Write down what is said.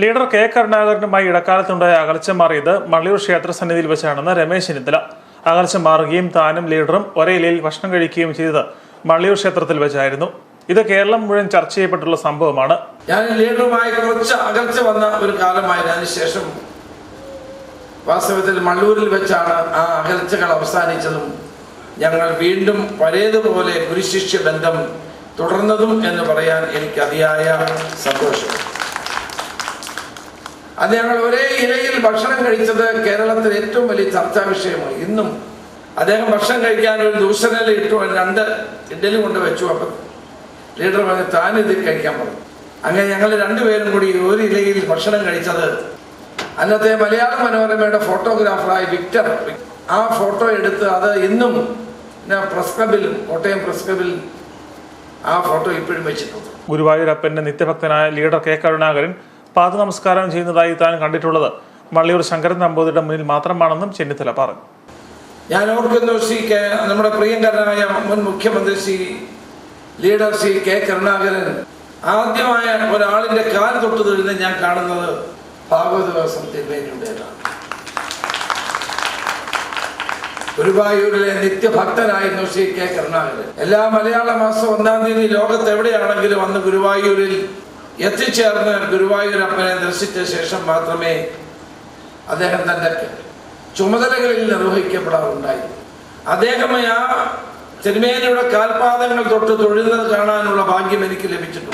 Leader K. കരുണാകരനുമായി ഇടക്കാലത്തുണ്ടായ അകൽച്ച മാറിയത് മള്ളിയൂർ ക്ഷേത്ര സന്നിധിയിൽ വെച്ചാണെന്ന് രമേശ് ചെന്നിത്തല. അകൽച്ച മാറുകയും താനും ലീഡറും ഒരേ ഇലയിൽ ഭക്ഷണം കഴിക്കുകയും ചെയ്തത് മള്ളിയൂർ ക്ഷേത്രത്തിൽ വെച്ചായിരുന്നു. ഇത് കേരളം മുഴുവൻ ചർച്ച ചെയ്യപ്പെട്ടുള്ള സംഭവമാണ്. ഞാൻ ലീഡറുമായി കുറച്ച് അകൽച്ച വന്ന ഒരു കാലമായതിനു ശേഷം വാസ്തവത്തിൽ മള്ളൂരിൽ വെച്ചാണ് ആ അകൽച്ചകൾ അവസാനിച്ചതും ഞങ്ങൾ വീണ്ടും പഴയതുപോലെ ഗുരുശിഷ്യ ബന്ധം തുടർന്നതും എന്ന് പറയാൻ എനിക്ക് അതിയായ സന്തോഷം. അത് ഞങ്ങൾ ഒരേ ഇലയിൽ ഭക്ഷണം കഴിച്ചത് കേരളത്തിലെ ഏറ്റവും വലിയ ചർച്ചാ വിഷയമായി ഇന്നും അദ്ദേഹം ഭക്ഷണം കഴിക്കാൻ ഒരു ദൂഷണയിൽ ഇട്ടു രണ്ട് ഇഡലി കൊണ്ട് വെച്ചു. അപ്പം ലീഡർ പറഞ്ഞു താൻ ഇത് കഴിക്കാൻ പറഞ്ഞു. അങ്ങനെ ഞങ്ങൾ രണ്ടുപേരും കൂടി ഒരു ഇലയിൽ ഭക്ഷണം കഴിച്ചത് അന്നത്തെ മലയാള മനോരമയുടെ ഫോട്ടോഗ്രാഫറായ വിക്ടർ ആ ഫോട്ടോ എടുത്ത് അത് ഇന്നും ഞാൻ പ്രസ് ക്ലബിലും കോട്ടയം പ്രസ് ക്ലബിൽ ആ ഫോട്ടോ ഇപ്പോഴും വെച്ചിട്ടുണ്ട്. ഗുരുവായൂരപ്പന്റെ നിത്യഭക്തനായ ലീഡർ കെ കരുണാകരൻ പാദ നമസ്കാരം ചെയ്യുന്നതായി താൻ കണ്ടിട്ടുള്ളത്. വള്ളിയൂർ ശങ്കരൻ നമ്പൂതിരിയുടെ മുന്നിൽ മാത്രമാണെന്നും ചെന്നിത്തല പറഞ്ഞു. ഞാൻ ഓർക്കുന്നു ശ്രീ കെ നമ്മുടെ പ്രിയങ്കരനായ മുൻ മുഖ്യമന്ത്രി ശ്രീ ലീഡർ ശ്രീ കെ കരുണാകരൻ. ആദ്യമായ ഒരാളിന്റെ കാൽ തൊട്ട് തൊഴുന്ന ഞാൻ കാണുന്നത് ഭാഗവത ദിവസം തിരുവേനിയുടേതാണ് ഗുരുവായൂരിലെ നിത്യഭക്തനായിരുന്നു ശ്രീ കെ കരുണാകരൻ. എല്ലാ മലയാള മാസം ഒന്നാം തീയതി ലോകത്ത് എവിടെയാണെങ്കിലും അന്ന് ഗുരുവായൂരിൽ എത്തിച്ചേർന്ന് ഗുരുവായൂരപ്പനെ ദർശിച്ച ശേഷം മാത്രമേ അദ്ദേഹം തന്റെ ചുമതലകളിൽ നിർവഹിക്കപ്പെടാറുണ്ടായി. അദ്ദേഹം ആ തിരുമേനിയുടെ കാൽപാദങ്ങൾ തൊട്ട് തൊഴുന്നത് കാണാനുള്ള ഭാഗ്യം എനിക്ക് ലഭിച്ചിട്ടുണ്ട്.